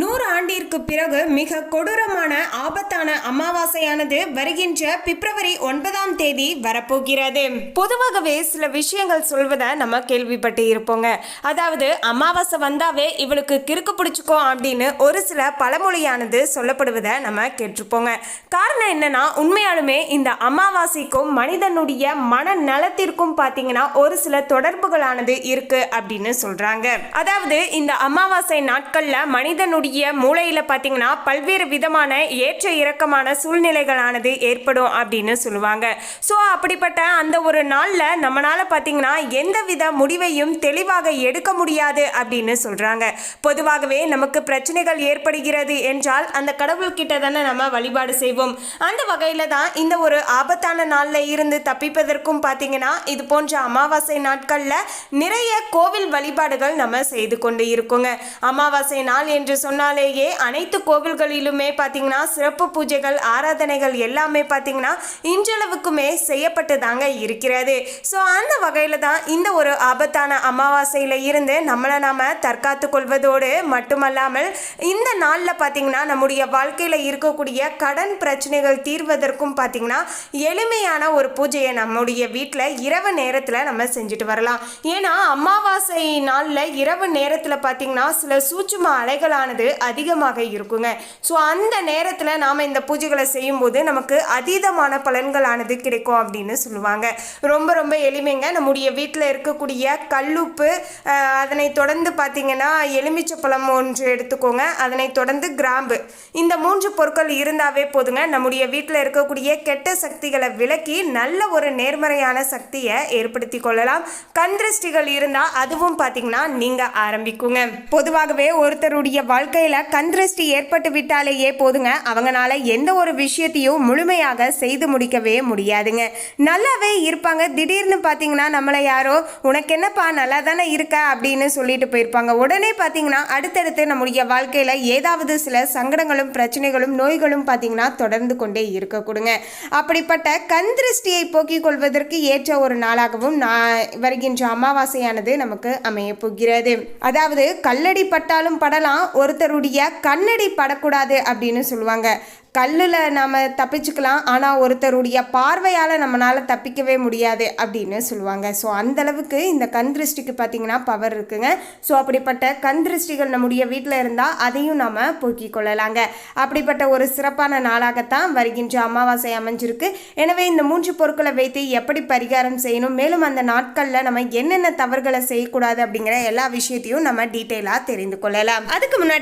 நூறு ஆண்டிற்கு பிறகு மிக கொடூரமான ஆபத்தான அமாவாசையானது வருகின்ற பிப்ரவரி ஒன்பதாம் தேதி வரப்போகிறது. பொதுவாகவே சில விஷயங்கள் சொல்வதை நம்ம கேள்விப்பட்டு இருப்போங்க. அதாவது அமாவாசை வந்தாவே இவளுக்கு கிறுக்கு பிடிச்சிக்கோ அப்படின்னு ஒரு சில பழமொழியானது சொல்லப்படுவதை நம்ம கேட்டிருப்போங்க. காரணம் என்னன்னா உண்மையாலுமே இந்த அமாவாசைக்கும் மனிதனுடைய மன நலத்திற்கும் பார்த்தீங்கன்னா ஒரு சில தொடர்புகளானது இருக்கு அப்படின்னு சொல்றாங்க. அதாவது இந்த அமாவாசை நாட்கள்ல மனிதனுடைய மூலையில் பார்த்தீங்கன்னா பல்வேறு விதமான ஏற்ற இறக்கமான சூழ்நிலைகளானது ஏற்படும் அப்படின்னு சொல்லுவாங்க. ஸோ அப்படிப்பட்ட அந்த ஒரு நாள்ல பார்த்தீங்கன்னா எந்த எந்தவித முடிவையும் தெளிவாக எடுக்க முடியாது அப்படின்னு சொல்கிறாங்க பொதுவாகவே நமக்கு பிரச்சனைகள் ஏற்படுகிறது என்றால் அந்த கடவுள்கிட்ட தானே நம்ம வழிபாடு செய்வோம். அந்த வகையில் தான் இந்த ஒரு ஆபத்தான நாளில் இருந்து தப்பிப்பதற்கும் பார்த்தீங்கன்னா இது போன்ற அமாவாசை நாட்களில் நிறைய கோவில் வழிபாடுகள் நம்ம செய்து கொண்டு இருக்கோங்க. அமாவாசை நாள் என்று சொன்னாலேயே அனைத்து கோவில்களிலுமே பார்த்தீங்கன்னா சிறப்பு பூஜைகள் ஆராதனைகள் எல்லாமே பார்த்தீங்கன்னா இன்றளவுக்குமே செய்யப்பட்டு தாங்க இருக்கிறது. ஸோ அந்த வகையில் தான் இந்த ஒரு ஆபத்தான அமாவாசையில் இருந்து நம்மளை நாம் தற்காத்து கொள்வதோடு மட்டுமல்லாமல் இந்த நாளில் பார்த்தீங்கன்னா நம்முடைய வாழ்க்கையில் இருக்கக்கூடிய கடன் பிரச்சனைகள் தீர்வதற்கும் பார்த்தீங்கன்னா எளிமையான ஒரு பூஜையை நம்முடைய வீட்டில் இரவு நேரத்தில் நம்ம செஞ்சுட்டு வரலாம். ஏன்னா அமாவாசை நாளில் இரவு நேரத்தில் பார்த்தீங்கன்னா சில சூட்சும அலைகளானது அதிகமாக இருக்குங்க. ஸோ அந்த நேரத்தில் நாம் இந்த பூஜைகளை செய்யும்போது நமக்கு அதீதமான பலன்களானது கிடைக்கும் அப்படின்னு சொல்லுவாங்க. ரொம்ப ரொம்ப எளிமைங்க. நம்முடைய வீட்டில் இருக்கக்கூடிய கல்லுப்பு அதனை தொடர்ந்து பார்த்தீங்கன்னா எலுமிச்சை பழம் ஒன்று எடுத்துக்கோங்க. அதனை தொடர்ந்து கிராம்பு. இந்த மூன்று பொருட்கள் இருந்தாவே போதுங்க. நம்முடைய வீட்டில் இருக்கக்கூடிய கெட்ட சக்திகளை விலக்கி நல்ல ஒரு நேர்மறையான சக்தியை ஏற்படுத்தி கொள்ளலாம். கண் திருஷ்டிகள் இருந்தால் அதுவும் பார்த்தீங்கன்னா நீங்கள் ஆரம்பிக்குங்க. பொதுவாகவே ஒருத்தருடைய வாழ்க்கையில் கந்திருஷ்டி ஏற்பட்டு விட்டாலேயே போதுங்க. அவங்களால எந்த ஒரு விஷயத்தையும் முழுமையாக செய்து முடிக்கவே முடியாதுங்க. நல்லாவே இருப்பாங்க. திடீர்னு பார்த்தீங்கன்னா நம்மளை யாரோ உனக்கு என்னப்பா நல்லா தானே இருக்க? அப்படின்னு சொல்லிட்டு போயிருப்பாங்க. உடனே பார்த்தீங்கன்னா அடுத்தடுத்து நம்முடைய வாழ்க்கையில் ஏதாவது சில சங்கடங்களும் பிரச்சனைகளும் நோய்களும் பார்த்தீங்கன்னா தொடர்ந்து கொண்டே இருக்க கொடுங்க அப்படிப்பட்ட கண் திருஷ்டியை போக்கிக் கொள்வதற்கு ஏற்ற ஒரு நாளாகவும் நான் வருகின்ற அமாவாசையானது நமக்கு அமைய போகிறது. அதாவது கல்லடி பட்டாலும் படலாம் ஒருத்தருடைய கண்ணடி படக்கூடாது அப்படின்னு சொல்லுவாங்க. கல்லில் நாம் தப்பிச்சுக்கலாம் ஆனால் ஒருத்தருடைய பார்வையால் நம்மளால் தப்பிக்கவே முடியாது அப்படின்னு சொல்லுவாங்க. ஸோ அந்தளவுக்கு இந்த கண் திருஷ்டிக்கு பார்த்தீங்கன்னா பவர் இருக்குங்க. ஸோ அப்படிப்பட்ட கண் திருஷ்டிகள் நம்முடைய வீட்டில் இருந்தால் அதையும் நாம் போக்கிக் கொள்ளலாங்க. அப்படிப்பட்ட ஒரு சிறப்பான நாளாகத்தான் வருகின்ற அமாவாசை அமைஞ்சிருக்கு. எனவே இந்த மூன்று பொருட்களை வைத்து எப்படி பரிகாரம் செய்யணும் மேலும் அந்த நாட்களில் நம்ம என்னென்ன தவறுகளை செய்யக்கூடாது அப்படிங்கிற எல்லா விஷயத்தையும் நம்ம டீட்டெயிலாக தெரிந்து கொள்ளலாம். அதுக்கு முன்னாடி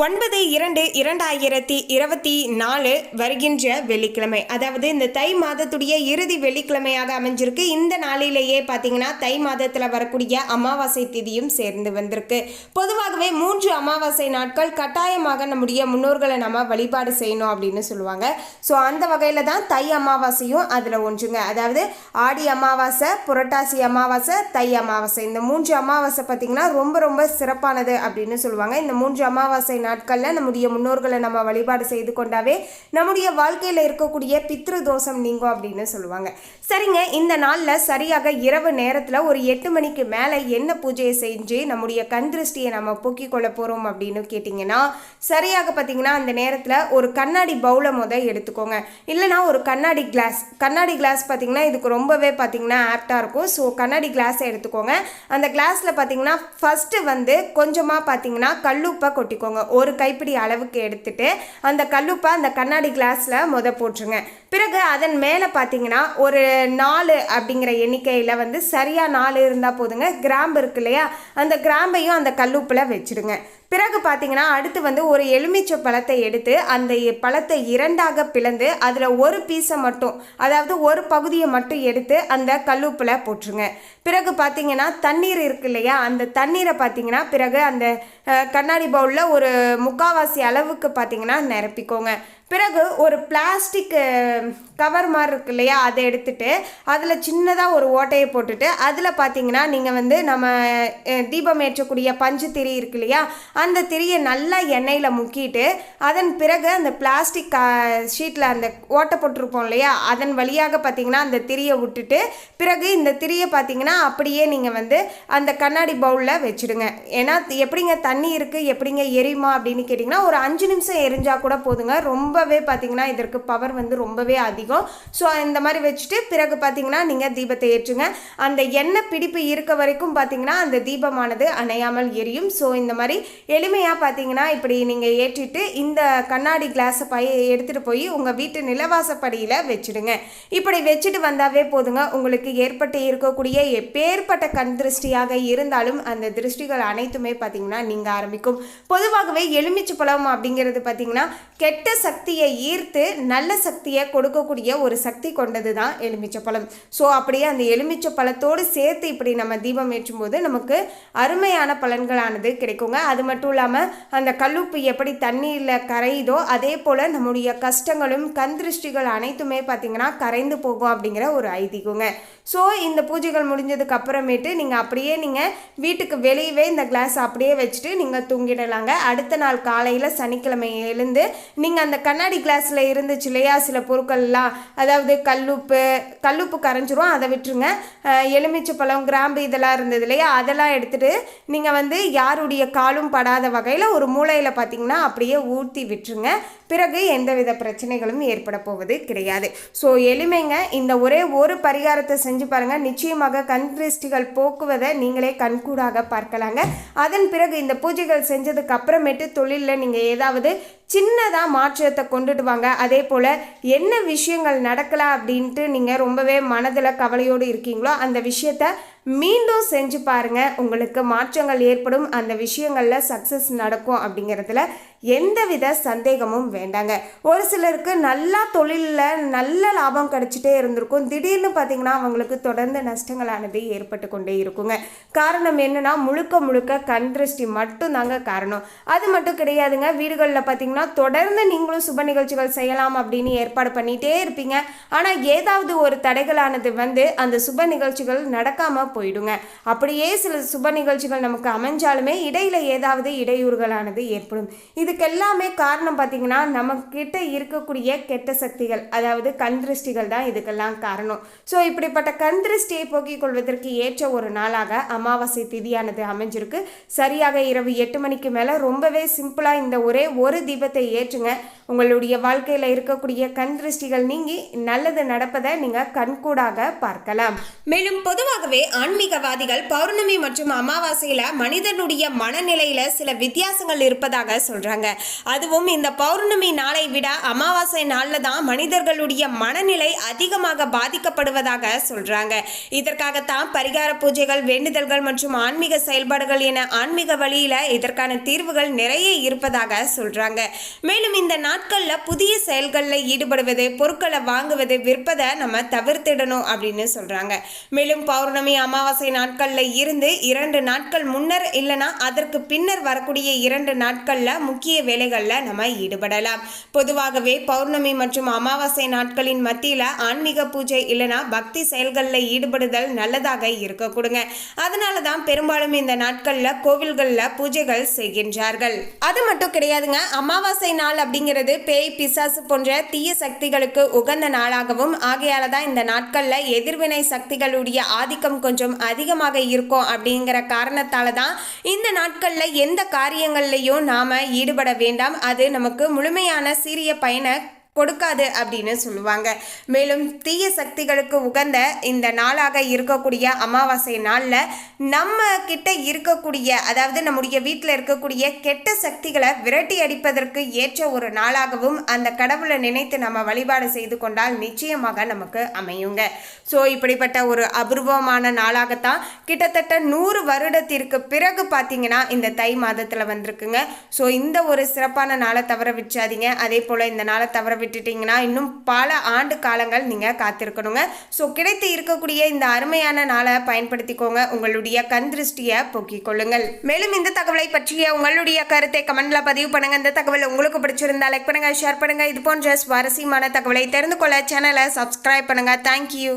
ஒன்பது இரண்டு இரண்டாயிரத்தி இருபத்தி நாலு வருகின்ற வெள்ளிக்கிழமை. அதாவது இந்த தை மாதத்துடைய இறுதி வெள்ளிக்கிழமையாக அமைஞ்சிருக்கு. இந்த நாளிலேயே பார்த்தீங்கன்னா தை மாதத்தில் வரக்கூடிய அமாவாசை திதியும் சேர்ந்து வந்திருக்கு. பொதுவாகவே மூன்று அமாவாசை நாட்கள் கட்டாயமாக நம்முடைய முன்னோர்களை நம்ம வழிபாடு செய்யணும் அப்படின்னு சொல்லுவாங்க. ஸோ அந்த வகையில் தான் தை அமாவாசையும் அதில் ஒன்றுங்க. அதாவது ஆடி அமாவாசை புரட்டாசி அமாவாசை தை அமாவாசை. இந்த மூன்று அமாவாசை பார்த்திங்கன்னா ரொம்ப ரொம்ப சிறப்பானது அப்படின்னு சொல்லுவாங்க. இந்த மூன்று அமாவாசை நாட்களில் நம்முடைய முன்னோர்களை நம்ம வழிபாடு செய்து கொண்டாவே நம்முடைய வாழ்க்கையில் இருக்கக்கூடிய பித்ரு தோஷம் நீங்கும் அப்படின்னு சொல்லுவாங்க. சரிங்க இந்த நாளில் சரியாக இரவு நேரத்தில் ஒரு எட்டு மணிக்கு மேலே என்ன பூஜையை செஞ்சு நம்முடைய கண் திருஷ்டியை நம்ம போக்கிக் கொள்ள போகிறோம் அப்படின்னு கேட்டிங்கன்னா சரியாக பார்த்தீங்கன்னா அந்த நேரத்தில் ஒரு கண்ணாடி பவுலை முத எடுத்துக்கோங்க. இல்லைனா ஒரு கண்ணாடி கிளாஸ் கண்ணாடி கிளாஸ் பார்த்தீங்கன்னா இதுக்கு ரொம்பவே பார்த்தீங்கன்னா ஆப்டாக இருக்கும். ஸோ கண்ணாடி கிளாஸை எடுத்துக்கோங்க. அந்த கிளாஸில் பார்த்தீங்கன்னா ஃபஸ்ட்டு வந்து கொஞ்சமாக பார்த்தீங்கன்னா கல்லுப்பை கொட்டிக்கோங்க. ஒரு கைப்பிடி அளவுக்கு எடுத்துட்டு அந்த கல்லுப்பை அந்த கண்ணாடி கிளாஸில் முத போட்டுருங்க. பிறகு அதன் மேலே பார்த்தீங்கன்னா ஒரு நாலு அப்படிங்கிற எண்ணிக்கையில் வந்து சரியாக நாலு இருந்தால் போதுங்க. கிராம்பு இருக்கு இல்லையா? அந்த கிராம்பையும் அந்த கல்லுப்பில் வச்சுடுங்க. பிறகு பார்த்தீங்கன்னா அடுத்து வந்து ஒரு எலுமிச்சை பழத்தை எடுத்து அந்த பழத்தை இரண்டாக பிளந்து அதில் ஒரு பீஸை மட்டும் அதாவது ஒரு பகுதியை மட்டும் எடுத்து அந்த கல்லுப்பில் போட்டுருங்க. பிறகு பார்த்தீங்கன்னா தண்ணீர் இருக்கு இல்லையா அந்த தண்ணீரை பார்த்தீங்கன்னா பிறகு அந்த கண்ணாடி பவுலில் ஒரு முக்காவாசி அளவுக்கு பார்த்தீங்கன்னா நிரப்பிக்கோங்க. பிறகு ஒரு பிளாஸ்டிக் கவர் மாதிரி இருக்கு இல்லையா அதை எடுத்துட்டு அதில் சின்னதாக ஒரு ஓட்டையை போட்டுட்டு அதில் பார்த்தீங்கன்னா நீங்கள் வந்து நம்ம தீபம் ஏற்றக்கூடிய பஞ்சு திரி இருக்கு இல்லையா அந்த திரியை நல்லா எண்ணெயில் முக்கிட்டு அதன் பிறகு அந்த பிளாஸ்டிக் ஷீட்டில் அந்த ஓட்டை போட்டிருப்போம் இல்லையா அதன் வழியாக பார்த்தீங்கன்னா அந்த திரியை விட்டுட்டு பிறகு இந்த திரியை பார்த்தீங்கன்னா அப்படியே நீங்கள் வந்து அந்த கண்ணாடி பவுலில் வச்சுடுங்க. ஏன்னா எப்படிங்க தண்ணி இருக்குது எப்படிங்க எரியுமா அப்படின்னு கேட்டிங்கன்னா ஒரு அஞ்சு நிமிஷம் எரிஞ்சால் கூட போதுங்க. ரொம்ப ரொம்பவே பார்த்தீங்கன்னா இதற்கு பவர் வந்து ரொம்பவே அதிகம். ஸோ இந்த மாதிரி வச்சுட்டு பிறகு பார்த்தீங்கன்னா நீங்கள் தீபத்தை ஏற்றுங்க. அந்த எண்ணெய் பிடிப்பு இருக்க வரைக்கும் பார்த்தீங்கன்னா அந்த தீபமானது அணையாமல் எரியும். ஸோ இந்த மாதிரி எளிமையாக பார்த்தீங்கன்னா இப்படி நீங்கள் ஏற்றிட்டு இந்த கண்ணாடி கிளாஸை பை எடுத்துகிட்டு போய் உங்கள் வீட்டு நிலவாசப்படியில் வச்சுடுங்க. இப்படி வச்சுட்டு வந்தாவே போதுங்க. உங்களுக்கு ஏற்பட்டு இருக்கக்கூடிய எப்பேற்பட்ட கண் திருஷ்டியாக இருந்தாலும் அந்த திருஷ்டிகள் அனைத்துமே பார்த்தீங்கன்னா நீங்கள் ஆரம்பிக்கும். பொதுவாகவே எலுமிச்சை பழம் அப்படிங்கிறது பார்த்தீங்கன்னா கெட்ட சக்தி சக்தியை ஈர்த்து நல்ல சக்தியை கொடுக்கக்கூடிய ஒரு சக்தி கொண்டது தான் எலுமிச்சப்பழம். ஸோ அப்படியே அந்த எலுமிச்சை பழத்தோடு சேர்த்து இப்படி நம்ம தீபம் ஏற்றும் போது நமக்கு அருமையான பலன்களானது கிடைக்குங்க. அது மட்டும் இல்லாமல் அந்த கல்லுப்பு எப்படி தண்ணீரில் கரையுதோ அதே போல் நம்முடைய கஷ்டங்களும் கந்திருஷ்டிகள் அனைத்துமே பார்த்தீங்கன்னா கரைந்து போகும் அப்படிங்கிற ஒரு ஐதீகங்க. ஸோ இந்த பூஜைகள் முடிஞ்சதுக்கு அப்புறமேட்டு நீங்கள் அப்படியே நீங்கள் வீட்டுக்கு வெளியவே இந்த கிளாஸ் அப்படியே வச்சுட்டு நீங்கள் தூங்கிடலாங்க. அடுத்த நாள் காலையில் சனிக்கிழமை எழுந்து நீங்கள் அந்த கண்ணாடி கிளாஸில் இருந்துச்சு இல்லையா? சில பொருட்கள்லாம். அதாவது கல்லுப்பு கல்லுப்பு கரைஞ்சிரும் அதை விட்டுருங்க. எலுமிச்சை பழம் கிராம்பு இதெல்லாம் இருந்தது இல்லையா? அதெல்லாம் எடுத்துகிட்டு நீங்கள் வந்து யாருடைய காலும் படாத வகையில் ஒரு மூலையில் பார்த்தீங்கன்னா அப்படியே ஊற்றி விட்டுருங்க. பிறகு எந்தவித பிரச்சனைகளும் ஏற்பட போவது கிடையாது. ஸோ எளிமைங்க இந்த ஒரே ஒரு பரிகாரத்தை செஞ்சு பாருங்கள் நிச்சயமாக கண் திருஷ்டிகள் போக்குவதை நீங்களே கண்கூடாக பார்க்கலாங்க. அதன் பிறகு இந்த பூஜைகள் செஞ்சதுக்கு அப்புறமேட்டு தொழிலில் நீங்கள் ஏதாவது சின்னதாக மாற்றத்தை கொண்டுட்டு வாங்க. அதே போல் என்ன விஷயங்கள் நடக்கலை அப்படின்ட்டு நீங்கள் ரொம்பவே மனதில் கவலையோடு இருக்கீங்களோ அந்த விஷயத்த மீண்டும் செஞ்சு பாருங்கள் உங்களுக்கு மாற்றங்கள் ஏற்படும். அந்த விஷயங்களில் சக்ஸஸ் நடக்கும் அப்படிங்கிறதுல எந்தவித சந்தேகமும் வேண்டாங்க. ஒரு சிலருக்கு நல்லா தொழிலில் நல்ல லாபம் கிடைச்சிட்டே இருந்திருக்கும். திடீர்னு பார்த்தீங்கன்னா அவங்களுக்கு தொடர்ந்து நஷ்டங்களானது ஏற்பட்டு கொண்டே இருக்குங்க. காரணம் என்னென்னா முழுக்க முழுக்க கண் திருஷ்டி காரணம். அது மட்டும் கிடையாதுங்க. வீடுகளில் பார்த்தீங்கன்னா தொடர்ந்து நீங்களும் சுப நிகழ்ச்சிகள் செய்யலாம் அப்படின்னு ஏற்பாடு பண்ணிகிட்டே இருப்பீங்க. ஆனால் ஏதாவது ஒரு தடைகளானது வந்து அந்த சுப நிகழ்ச்சிகள் நடக்காமல் போயிடுங்க. அப்படியே சில சுப நிகழ்ச்சிகள் நமக்கு அமைஞ்சாலுமே இடையில் ஏதாவது இடையூறுகளானது ஏற்படும். இது இதுக்கெல்லாமே காரணம் பார்த்தீங்கன்னா நம்ம கிட்ட இருக்கக்கூடிய கெட்ட சக்திகள் அதாவது கண் திருஷ்டிகள் தான் இதுக்கெல்லாம் காரணம். ஸோ இப்படிப்பட்ட கண் திருஷ்டியை போக்கிக் கொள்வதற்கு ஏற்ற ஒரு நாளாக அமாவாசை திதியானது அமைஞ்சிருக்கு. சரியாக இரவு எட்டு மணிக்கு மேலே ரொம்பவே சிம்பிளாக இந்த ஒரே ஒரு தீபத்தை ஏற்றுங்க. உங்களுடைய வாழ்க்கையில் இருக்கக்கூடிய கண் திருஷ்டிகள் நீங்கி நல்லது நடப்பதை நீங்கள் கண்கூடாக பார்க்கலாம். மேலும் பொதுவாகவே ஆன்மீகவாதிகள் பௌர்ணமி மற்றும் அமாவாசையில் மனிதனுடைய மனநிலையில சில வித்தியாசங்கள் இருப்பதாக சொல்றாங்க அதுவும் இந்த பௌர்ணமி நாளை விட அமாவாசை நாளில் தான் மனிதர்களுடைய மனநிலை அதிகமாக பாதிக்கப்படுவதாக சொல்றாங்க. இதற்காகத்தான் பரிகார பூஜைகள் வேண்டுதல்கள் மற்றும் ஆன்மீக செயல்பாடுகள் என ஆன்மீக வழியில இதற்கான தீர்வுகள் நிறைய இருப்பதாக சொல்றாங்க. மேலும் இந்த நாட்களில் புதிய செயல்களில் ஈடுபடுவது பொருட்களை வாங்குவது விற்பதை நம்ம தவிர்த்திடணும் அப்படின்னு சொல்றாங்க. மேலும் பௌர்ணமி அமாவாசை நாட்களில் இருந்து இரண்டு நாட்கள் முன்னர் இல்லைனா அதற்கு பின்னர் வரக்கூடிய இரண்டு நாட்களில் முக்கிய வேலைகளில் நம்ம ஈடுபடலாம். பொதுவாகவே பௌர்ணமி மற்றும் அமாவாசை நாட்களின் மத்தியில் ஆன்மீக பூஜை இல்லைனா பக்தி செயல்களில் ஈடுபடுதல் நல்லதாக இருக்க கொடுங்க. அதனால தான் பெரும்பாலும் இந்த நாட்களில் கோவில்களில் பூஜைகள் செய்கின்றார்கள். அது மட்டும் கிடையாதுங்க அமாவாசை நாள் அப்படிங்கிறது பேய் பிசாசு போன்ற தீய சக்திகளுக்கு உகந்த நாளாகவும் ஆகையால தான் இந்த நாட்கள்ல எதிர்வினை சக்திகளுடைய ஆதிக்கம் கொஞ்சம் அதிகமாக இருக்கும் அப்படிங்கிற காரணத்தால தான் இந்த நாட்கள்ல எந்த காரியங்கள்லையும் நாம ஈடுபட வேண்டாம். அது நமக்கு முழுமையான சீரிய பயனை கொடுக்காது அப்படின்னு சொல்லுவாங்க. மேலும் தீய சக்திகளுக்கு உகந்த இந்த நாளாக இருக்கக்கூடிய அமாவாசை நாளில் நம்ம கிட்ட இருக்கக்கூடிய அதாவது நம்முடைய வீட்டில் இருக்கக்கூடிய கெட்ட சக்திகளை விரட்டி அடிப்பதற்கு ஏற்ற ஒரு நாளாகவும் அந்த கடவுளை நினைத்து நம்ம வழிபாடு செய்து கொண்டால் நிச்சயமாக நமக்கு அமையுங்க. ஸோ இப்படிப்பட்ட ஒரு அபூர்வமான நாளாகத்தான் கிட்டத்தட்ட நூறு வருடத்திற்கு பிறகு பார்த்தீங்கன்னா இந்த தை மாதத்தில் வந்திருக்குங்க. ஸோ இந்த ஒரு சிறப்பான நாளை தவற விட்டுறாதீங்க. அதே போல் இந்த நாளை தவற விட்டுட்டீங்கன்னா இன்னும் பல ஆண்டு காலங்கள் நீங்கள் காத்திருக்கணுங்க. ஸோ கிடைத்து இருக்கக்கூடிய இந்த அருமையான நாளை பயன்படுத்திக்கோங்க. உங்களுடைய கண் திருஷ்டியை போக்கிக் கொள்ளுங்கள். மேலும் இந்த தகவலை பற்றிய உங்களுடைய கருத்தை கமெண்ட்ல பதிவு பண்ணுங்க. இந்த தகவல் உங்களுக்கு பிடிச்சிருந்தா லைக் பண்ணுங்க ஷேர் பண்ணுங்க. இது போன்ற சுவாரஸ்யமான தகவலை தெரிந்து கொள்ள சேனலை சப்ஸ்கிரைப் பண்ணுங்க. தேங்க்யூ